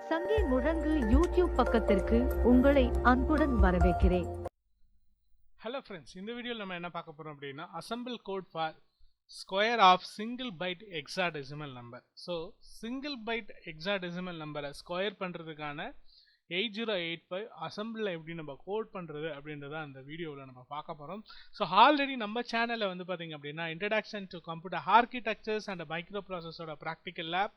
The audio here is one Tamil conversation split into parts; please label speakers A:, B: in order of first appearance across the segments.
A: சங்கி முழங்கு யூடியூப் பக்கத்திற்கு உங்களை அன்புடன் வரவேற்கிறேன்.
B: ஹலோ ஃப்ரெண்ட்ஸ் இந்த வீடியோவில் நம்ம என்ன பார்க்க போகிறோம் அப்படின்னா assemble code for square of single byte hexadecimal number so single byte hexadecimal நம்பரை ஸ்கொயர் பண்ணுறதுக்கான எயிட் ஜீரோ எயிட் ஃபைவ் அசம்பிளில் எப்படி நம்ம கோட் பண்ணுறது அப்படின்றத அந்த வீடியோவில் நம்ம பார்க்க போகிறோம் ஸோ ஆல்ரெடி நம்ம சேனலில் வந்து பார்த்தீங்க அப்படின்னா introduction to computer architectures and micro ப்ராசஸோட practical lab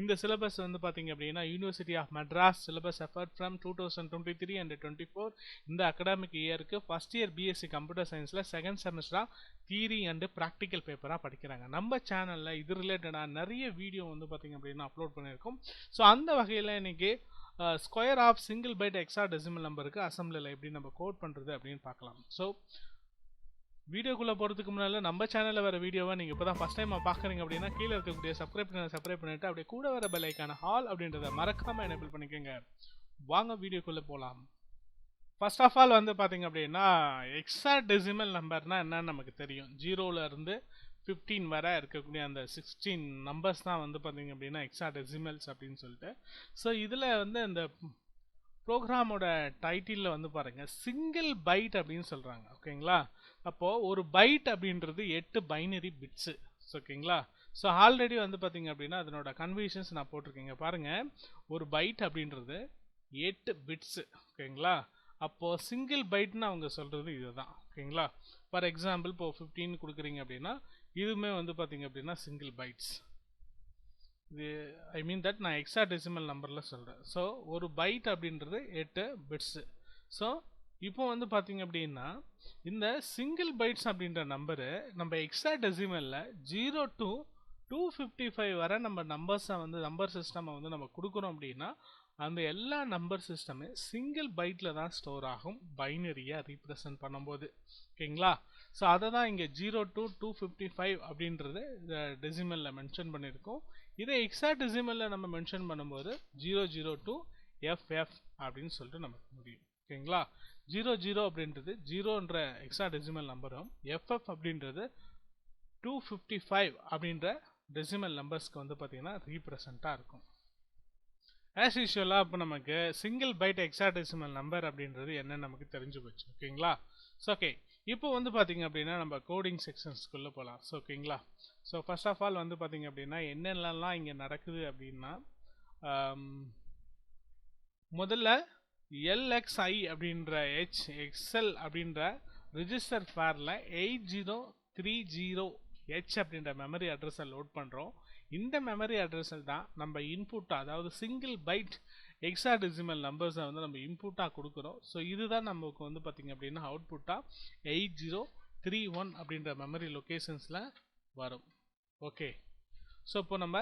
B: இந்த சிலபஸ் வந்து பார்த்தீங்க அப்படின்னா university of Madras syllabus effort from two thousand twenty three and twenty four இந்த அகடாமிக் இயருக்கு ஃபஸ்ட் இயர் பிஎஸ்சி கம்ப்யூட்டர் சயின்ஸில் செகண்ட் செமஸ்டராக தியரி அண்டு ப்ராக்டிக்கல் பேப்பராக படிக்கிறாங்க. நம்ம சேனலில் இது ரிலேட்டடாக நிறைய வீடியோ வந்து பார்த்திங்க அப்படின்னா அப்லோட் பண்ணியிருக்கோம். ஸோ அந்த வகையில் இன்றைக்கி square of single byte hexadecimal நம்பருக்கு அசம்பிளில் எப்படி நம்ம கோட் பண்ணுறது அப்படின்னு பார்க்கலாம். ஸோ வீடியோக்குள்ளே போகிறதுக்கு முன்னால் நம்ம சேனலில் வர வீடியோவை நீங்கள் இப்போ தான் ஃபஸ்ட் டைம் பார்க்குறீங்க அப்படின்னா கீழே இருக்கக்கூடிய சப்ஸ்கிரைப் பண்ண சப்ஸ்கிரைப் பண்ணிவிட்டு அப்படியே கூட வர பெல்லைக்கான ஹால் அப்படின்றத மறக்காமல் எனேபிள் பண்ணிக்கோங்க. வாங்க வீடியோக்குள்ளே போகலாம் ஃபர்ஸ்ட் ஆஃப் ஆல் வந்து பார்த்தீங்க அப்படின்னா எக்ஸா டெசிமல் நம்பர்னால் என்னன்னு நமக்கு தெரியும். ஜீரோலேருந்து ஃபிஃப்டீன் வர இருக்கக்கூடிய அந்த சிக்ஸ்டீன் நம்பர்ஸ் தான் வந்து பார்த்தீங்க அப்படின்னா எக்ஸா டெசிமல்ஸ் அப்படின்னு சொல்லிட்டு. ஸோ இதில் வந்து அந்த ப்ரோக்ராமோட டைட்டிலில் வந்து பாருங்கள் சிங்கிள் பைட் அப்படின்னு சொல்கிறாங்க ஓகேங்களா அப்போது ஒரு பைட் அப்படின்றது எட்டு பைனரி பிட்ஸு ஓகேங்களா ஸோ ஆல்ரெடி வந்து பார்த்தீங்க அப்படின்னா அதனோட கன்வீஷன்ஸ் நான் போட்டிருக்கேங்க. பாருங்கள் ஒரு பைட் அப்படின்றது எட்டு பிட்ஸு ஓகேங்களா அப்போது சிங்கிள் பைட்னு அவங்க சொல்கிறது இதுதான். ஓகேங்களா ஃபார் எக்ஸாம்பிள் இப்போ ஃபிஃப்டீன் கொடுக்குறீங்க அப்படின்னா இதுவுமே வந்து பார்த்திங்க அப்படின்னா சிங்கிள் பைட்ஸ் இது ஐ மீன் தட் நான் எக்ஸா டெசிமல் நம்பரில் சொல்கிறேன் ஸோ ஒரு பைட் அப்படின்றது எட்டு பிட்ஸு ஸோ இப்போ வந்து பார்த்திங்க அப்படின்னா இந்த சிங்கிள் பைட்ஸ் அப்படின்ற நம்பரு நம்ம எக்ஸா டெசிமலில் zero two two fifty five வரை நம்ம நம்பர்ஸை வந்து நம்பர் சிஸ்டமை வந்து நம்ம கொடுக்குறோம் அப்படின்னா அந்த எல்லா நம்பர் சிஸ்டமே சிங்கிள் பைட்டில் தான் ஸ்டோர் ஆகும். பைனரியாக ரீப்ரசன்ட் பண்ணும்போது. ஓகேங்களா? ஸோ அதை தான் இங்கே zero to two fifty five அப்படின்றது டெசிமலில் மென்ஷன் பண்ணியிருக்கோம். இதே எக்ஸா டெசிமலில் நம்ம மென்ஷன் பண்ணும்போது ஜீரோ ஜீரோ டூ எஃப்எஃப் அப்படின்னு சொல்லிட்டு நமக்கு முடியும். ஓகேங்களா? ஜீரோ ஜீரோ அப்படின்றது ஜீரோன்ற எக்ஸா டெசிமல் நம்பரும் எஃப்எஃப் அப்படின்றது டூ ஃபிஃப்டி ஃபைவ் அப்படின்ற டெசிமல் நம்பர்ஸ்க்கு வந்து பார்த்திங்கன்னா ரீப்ரசண்ட்டாக இருக்கும். ஆஸ் யூஷுவலாக இப்போ நமக்கு single byte hexadecimal number அப்படின்றது என்னன்னு நமக்கு தெரிஞ்சு போச்சு. ஓகேங்களா? ஸோ ஓகே இப்போ வந்து பார்த்தீங்க அப்படின்னா நம்ம கோடிங் செக்ஷன்ஸ்குள்ளே போகலாம் ஸோ ஓகேங்களா ஸோ ஃபர்ஸ்ட் ஆஃப் ஆல் வந்து பார்த்தீங்க அப்படின்னா என்னென்னலாம் இங்கே நடக்குது அப்படின்னா um, முதல்ல எல்எக்ஸ்ஐ அப்படின்ற ஹெச் எக்ஸ்எல் அப்படின்ற register ஃபேரில் eight zero three zero H அப்படின்ற மெமரி அட்ரஸை லோட் பண்ணுறோம் இந்த மெமரி அட்ரஸில் தான் நம்ம இன்புட் அதாவது சிங்கிள் பைட் எக்ஸா டெசிமல் நம்பர்ஸை வந்து நம்ம இன்புட்டாக கொடுக்குறோம். ஸோ இதுதான் நமக்கு வந்து பார்த்திங்க அப்படின்னா அவுட்புட்டாக எயிட் ஜீரோ த்ரீ ஒன் அப்படின்ற மெமரி லொக்கேஷன்ஸில் வரும். ஓகே ஸோ இப்போ நம்ம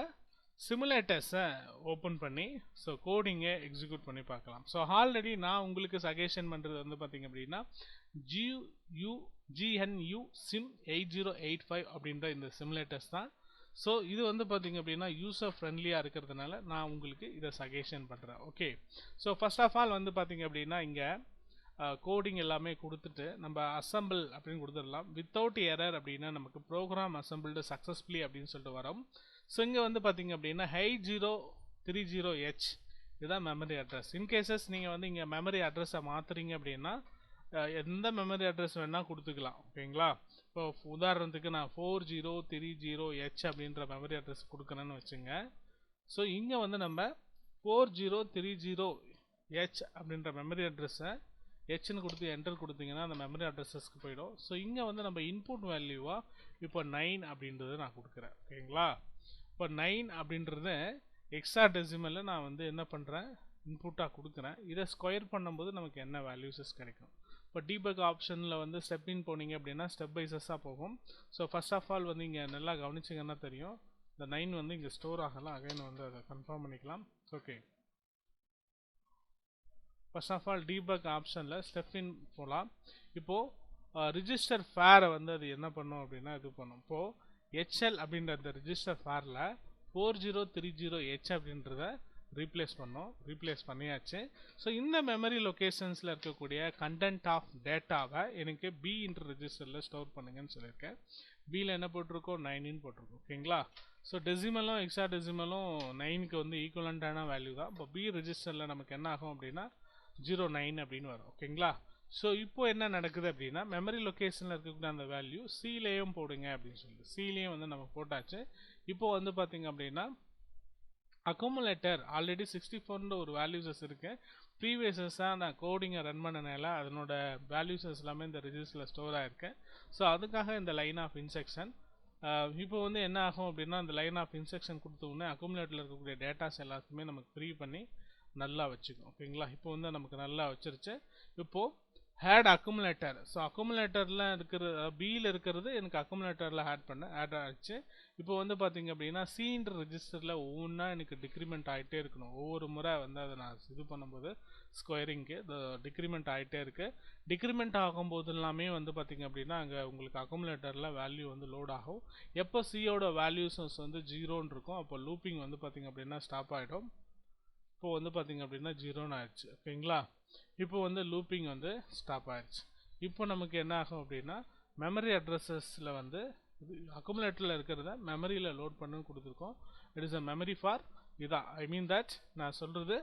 B: சிமுலேட்டர்ஸை ஓப்பன் பண்ணி ஸோ கோடிங்கை எக்ஸிக்யூட் பண்ணி பார்க்கலாம். ஸோ ஆல்ரெடி நான் உங்களுக்கு சஜஷன் பண்ணுறது வந்து பார்த்திங்க அப்படின்னா GU U GNU sim eight zero eight five அப்படின்ற இந்த சிமுலேட்டர்ஸ் தான் ஸோ இது வந்து பார்த்திங்க அப்படின்னா யூசர் ஃப்ரெண்ட்லியாக இருக்கிறதுனால நான் உங்களுக்கு இதை சஜஷன் பண்ணுறேன் okay so first of all வந்து பார்த்திங்க அப்படின்னா இங்கே கோடிங் எல்லாமே கொடுத்துட்டு நம்ம அசம்பிள் அப்படின்னு கொடுத்துடலாம். வித்தவுட் எரர் அப்படின்னா நமக்கு ப்ரோக்ராம் அசம்பிள்டு சக்ஸஸ்ஃபுல்லி அப்படின்னு சொல்லிட்டு வரோம். ஸோ இங்கே வந்து பார்த்திங்க அப்படின்னா high zero three zero H இதுதான் மெமரி அட்ரஸ் இன்கேசஸ் நீங்கள் வந்து இங்கே மெமரி அட்ரஸை மாற்றுறீங்க அப்படின்னா எந்த மெமரி அட்ரஸ் வேணால் கொடுத்துக்கலாம். ஓகேங்களா இப்போ உதாரணத்துக்கு நான் four zero three zero H அப்படின்ற மெமரி அட்ரஸ் கொடுக்குறேன்னு வச்சுங்க. ஸோ இங்கே வந்து நம்ம four zero three zero H அப்படின்ற மெமரி அட்ரஸை ஹெச்னு கொடுத்து என்டர் கொடுத்தீங்கன்னா அந்த மெமரி அட்ரஸஸ்க்கு போயிடும். ஸோ இங்கே வந்து நம்ம இன்புட் வேல்யூவாக இப்போ நைன் அப்படின்றத நான் கொடுக்குறேன். ஓகேங்களா? இப்போ நைன் அப்படின்றத எக்ஸ்ட்ரா டெசிமலில் நான் வந்து என்ன பண்ணுறேன் இன்புட்டாக கொடுக்குறேன். இதை ஸ்கொயர் பண்ணும்போது நமக்கு என்ன வேல்யூஸஸ் கிடைக்கும்? இப்போ டீபக் ஆப்ஷனில் வந்து ஸ்டெப் இன் போனீங்க அப்படின்னா ஸ்டெப் பைசஸாக போகும். ஸோ ஃபஸ்ட் ஆஃப் ஆல் வந்து இங்கே நல்லா கவனிச்சிங்கன்னா தெரியும். இந்த நைன் வந்து இங்கே ஸ்டோர் ஆகலாம் அகைன் வந்து அதை கன்ஃபார்ம் பண்ணிக்கலாம். Okay first of all debug ஆப்ஷனில் ஸ்டெப் இன் போகலாம் இப்போது ரிஜிஸ்டர் ஃபேரை வந்து அது என்ன பண்ணும் அப்படின்னா இது பண்ணும். இப்போது ஹெச்எல் அப்படின்ற அந்த register ஃபேரில் four zero three zero H அப்படின்றத ரீப்ளேஸ் பண்ணோம் ரீப்ளேஸ் பண்ணியாச்சு. ஸோ இந்த மெமரி லொக்கேஷன்ஸில் இருக்கக்கூடிய கண்டென்ட் ஆஃப் டேட்டாவை எனக்கு பி இன்டர் ரெஜிஸ்டரில் ஸ்டோர் பண்ணுங்கன்னு சொல்லியிருக்கேன். பியில் என்ன போட்டிருக்கோம்? நைனின்னு போட்டிருக்கோம். ஓகேங்களா ஸோ டெசிமலும் எக்ஸா டெசிமலும் நைனுக்கு வந்து ஈக்குவலண்ட்டான வேல்யூ தான். இப்போ பி ரெஜிஸ்டரில் நமக்கு என்ன ஆகும் அப்படின்னா ஜீரோ நைன் அப்படின்னு வரும். ஓகேங்களா ஸோ இப்போ என்ன நடக்குது அப்படின்னா மெமரி லொக்கேஷனில் இருக்கக்கூடிய அந்த வேல்யூ சீலேயும் போடுங்க அப்படின்னு சொல்லி சீலேயும் வந்து நம்ம போட்டாச்சு. இப்போ வந்து பார்த்திங்க அப்படின்னா அக்குமுலேட்டர் ஆல்ரெடி சிக்ஸ்டி ஃபோர்ன்ற ஒரு வேல்யூஸஸ் இருக்குது ப்ரீவியஸஸாக நான் கோடிங்கை ரன் பண்ணனால அதனோட வேல்யூஸஸ் எல்லாமே இந்த ரிஜிஸ்டரில் ஸ்டோர் ஆயிருக்கு. ஸோ அதுக்காக இந்த லைன் ஆஃப் இன்செக்ஷன் இப்போ வந்து என்ன ஆகும் அப்படின்னா அந்த லைன் ஆஃப் இன்ஸ்ட்ரக்ஷன் கொடுத்த உடனே அக்குமுலேட்டரில் இருக்கக்கூடிய டேட்டாஸ் எல்லாத்தையுமே நமக்கு ஃப்ரீ பண்ணி நல்லா வச்சுக்கும். ஓகேங்களா இப்போ வந்து நமக்கு நல்லா வச்சிருச்சு. இப்போது ஹேட் அக்குமுலேட்டர் ஸோ அக்குமுலேட்டரில் இருக்கிற uh, பியில் இருக்கிறது எனக்கு அக்குமுலேட்டரில் ஆட் பண்ண ஆட் ஆகிடுச்சு இப்போ வந்து பார்த்தீங்க அப்படின்னா சீன்ற ரெஜிஸ்டரில் ஒவ்வொன்றா எனக்கு டிக்ரிமெண்ட் ஆகிட்டே இருக்கணும். ஒவ்வொரு முறை வந்து அதை நான் இது பண்ணும்போது ஸ்கொயரிங்க்கு டிக்ரிமெண்ட் ஆகிட்டே இருக்குது டிக்ரிமெண்ட் ஆகும்போது எல்லாமே வந்து பார்த்தீங்க அப்படின்னா அங்கே உங்களுக்கு அக்குமுலேட்டரில் வேல்யூ வந்து லோட் ஆகும். எப்போ சியோட வேல்யூஸஸ் வந்து ஜீரோன்னு இருக்கும் அப்போ லூப்பிங் வந்து பார்த்தீங்க அப்படின்னா ஸ்டாப் ஆகிடும் இப்போ வந்து பார்த்தீங்க அப்படின்னா ஜீரோன்னு ஆயிடுச்சு. ஓகேங்களா? இப்போ வந்து லூப்பிங் வந்து ஸ்டாப் ஆயிடுச்சு இப்போ நமக்கு என்ன ஆகும் அப்படின்னா மெமரி அட்ரஸஸில் வந்து அக்குமுலேட்டரில் இருக்கிறத மெமரியில் லோட் பண்ணுன்னு கொடுத்துருக்கோம். It is a memory for இதான் ஐ மீன் தட் நான் சொல்கிறது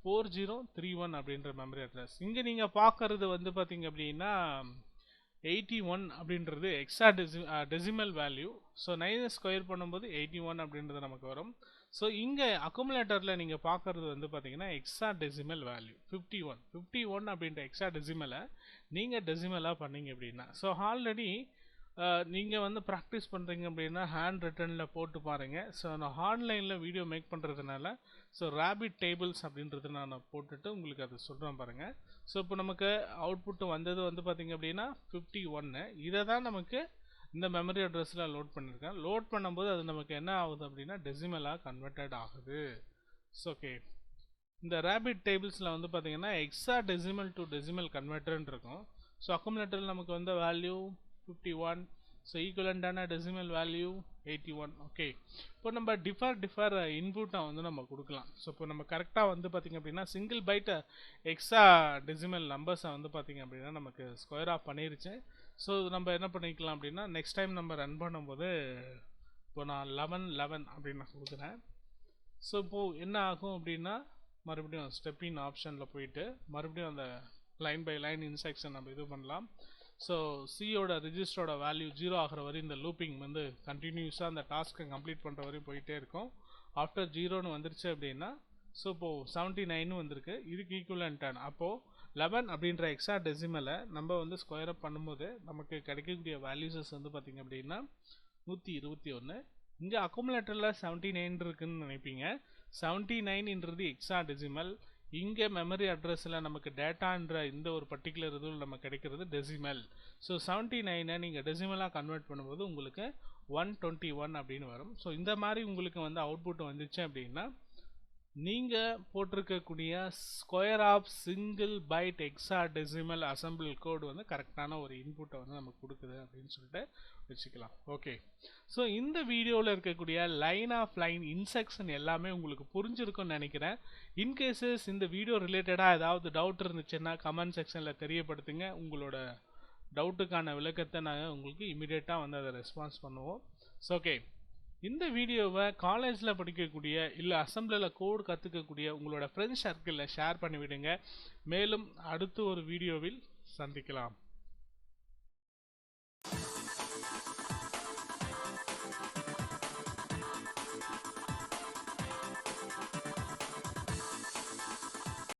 B: ஃபோர் ஜீரோ த்ரீ ஒன் அப்படின்ற மெமரி அட்ரஸ் இங்கே நீங்கள் பார்க்கறது வந்து பார்த்தீங்க அப்படின்னா எயிட்டி ஒன் அப்படின்றது extra deci decimal value so nine square பண்ணும்போது எயிட்டி ஒன் அப்படின்றது நமக்கு வரும். ஸோ இங்கே அக்குமுலேட்டரில் நீங்கள் பார்க்குறது வந்து பார்த்தீங்கன்னா hexadecimal value fifty one fifty one அப்படின்ற எக்ஸா டெசிமலை நீங்கள் டெசிமலாக பண்ணீங்க அப்படின்னா. ஸோ ஆல்ரெடி நீங்கள் வந்து ப்ராக்டிஸ் பண்ணுறீங்க அப்படின்னா ஹேண்ட் ரிட்டனில் போட்டு பாருங்கள் ஸோ நான் ஆன்லைனில் வீடியோ மேக் பண்ணுறதுனால ஸோ ரேபிட் டேபிள்ஸ் அப்படின்றது நான் போட்டுட்டு உங்களுக்கு அதை சொல்கிறேன் பாருங்கள் ஸோ இப்போ நமக்கு அவுட்புட் வந்தது வந்து பார்த்திங்க அப்படின்னா ஃபிஃப்டி ஒன்று இதை தான் நமக்கு இந்த மெமரி அட்ரஸில் லோட் பண்ணியிருக்கேன் லோட் பண்ணும்போது அது நமக்கு என்ன ஆகுது அப்படின்னா டெசிமலாக கன்வெர்டட் ஆகுது. ஸோ ஓகே இந்த ரேபிட் டேபிள்ஸில் வந்து பார்த்தீங்கன்னா எக்ஸா டெசிமல் டு டெசிமல் கன்வெர்டர்னு இருக்கும். ஸோ அக்குமுலேட்டரில் நமக்கு வந்த value fifty one so ஈக்குவலண்டான decimal value eighty one okay இப்போ நம்ம டிஃபர் டிஃபர் இன்புட்டை வந்து நம்ம கொடுக்கலாம். ஸோ இப்போ நம்ம கரெக்டாக வந்து பார்த்திங்க அப்படின்னா சிங்கிள் பைட்டு எக்ஸ்ட்ரா டெசிமல் நம்பர்ஸை வந்து பார்த்திங்க அப்படின்னா நமக்கு ஸ்கொயர் ஆஃப் பண்ணிருச்சு. ஸோ நம்ம என்ன பண்ணிக்கலாம் அப்படின்னா நெக்ஸ்ட் டைம் நம்ம ரன் பண்ணும்போது இப்போ நான் லெவன் லெவன் அப்படின்னு நான் கொடுக்குறேன். ஸோ இப்போது என்ன ஆகும் அப்படின்னா மறுபடியும் ஸ்டெப்பின் ஆப்ஷனில் போயிட்டு மறுபடியும் அந்த லைன் பை லைன் இன்ஸ்ட்ரக்ஷன் நம்ம இது பண்ணலாம். ஸோ சியோட ரிஜிஸ்டரோட வேல்யூ ஜீரோ ஆகிற வரை இந்த லூப்பிங் வந்து கண்டினியூஸாக அந்த டாஸ்க்கை கம்ப்ளீட் பண்ணுற வரையும் போயிட்டே இருக்கும். ஆஃப்டர் ஜீரோன்னு வந்துருச்சு அப்படின்னா ஸோ இப்போது செவன்ட்டி நைன் வந்திருக்கு. இதுக்கு ஈக்குவலன்டான அப்போது லெவன் அப்படின்ற எக்ஸ்ட்ரா டெசிமலை நம்ம வந்து ஸ்கொயர் அப் பண்ணும்போது நமக்கு கிடைக்கக்கூடிய வேல்யூஸஸ் வந்து பார்த்திங்க அப்படின்னா நூற்றி இருபத்தி ஒன்று இங்கே அக்குமுலேட்டரில் செவன்ட்டி நைன் இருக்குதுன்னு நினைப்பீங்க. செவன்ட்டி நைன்ன்றது எக்ஸ்ட்ரா டெசிமல் இங்கே மெமரி அட்ரஸில் நமக்கு டேட்டான்ற இந்த ஒரு பர்டிகுலர் இதுவில் நம்ம கிடைக்கிறது டெசிமல் ஸோ செவன்ட்டி நைனை நீங்கள் டெசிமலாக கன்வெர்ட் பண்ணும்போது உங்களுக்கு ஒன் டுவெண்ட்டி ஒன் அப்படின்னு வரும். ஸோ இந்த மாதிரி உங்களுக்கு வந்து அவுட்புட் வந்துச்சு அப்படின்னா நீங்கள் போட்டிருக்கக்கூடிய square of single byte hexadecimal assemble code வந்து கரெக்டான ஒரு இன்புட்டை வந்து நமக்கு கொடுக்குது அப்படின்னு சொல்லிட்டு வச்சுக்கலாம். ஓகே ஸோ இந்த வீடியோவில் இருக்கக்கூடிய லைன் ஆஃப் லைன் இன்செக்ஷன் எல்லாமே உங்களுக்கு புரிஞ்சிருக்கும்னு நினைக்கிறேன். இன்கேசஸ் இந்த வீடியோ ரிலேட்டடாக ஏதாவது டவுட் இருந்துச்சுன்னா கமெண்ட் செக்ஷனில் தெரியப்படுத்துங்க. உங்களோட டவுட்டுக்கான விளக்கத்தை நாங்கள் உங்களுக்கு இமீடியட்டாக வந்து அதை ரெஸ்பான்ஸ் பண்ணுவோம். ஸோ ஓகே இந்த வீடியோவை காலேஜில் படிக்கக்கூடிய இல்லை அசம்பிளியில் கோடு கற்றுக்கக்கூடிய உங்களோட ஃப்ரெண்ட்ஸ் சர்க்கிளில் ஷேர் பண்ணிவிடுங்க. மேலும் அடுத்து ஒரு வீடியோவில் சந்திக்கலாம்.